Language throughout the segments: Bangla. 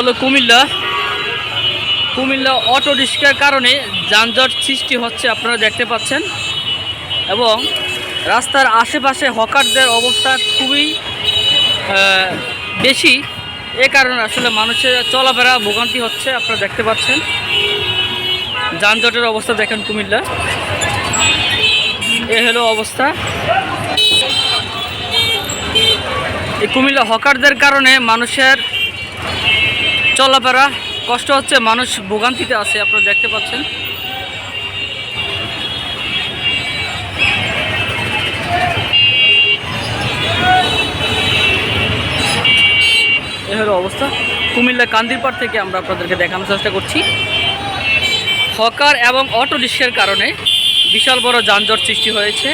হলো কুমিল্লা। কুমিল্লা অটো রিক্সার কারণে যানজট সৃষ্টি হচ্ছে, আপনারা দেখতে পাচ্ছেন। এবং রাস্তার আশেপাশে হকারদের অবস্থা খুবই বেশি। এ কারণে আসলে মানুষের চলাফেরা ভোগান্তি হচ্ছে, আপনারা দেখতে পাচ্ছেন। যানজটের অবস্থা দেখেন কুমিল্লা। এ হলো অবস্থা। এই কুমিল্লা হকারদের কারণে মানুষের চলাফেরা, কষ্ট হচ্ছে, মানুষ ভোগান্তিতে আছে, আপনারা দেখতে পাচ্ছেন। এ হলো অবস্থা। কুমিল্লা কান্দিরপাড় থেকে আমরা আপনাদেরকে দেখানোর চেষ্টা করছি। হকার এবং অটো রিক্সার কারণে বিশাল বড় যানজট সৃষ্টি হয়েছে।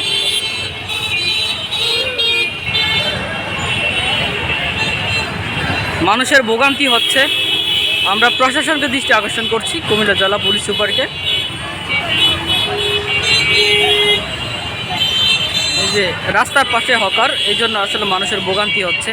মানুষের ভোগান্তি হচ্ছে। আমরা প্রশাসনকে দৃষ্টি আকর্ষণ করছি, কুমিল্লা জেলা পুলিশ সুপারকে। এই যে রাস্তার পাশে হকার, এই জন্য আসলে মানুষের ভোগান্তি হচ্ছে।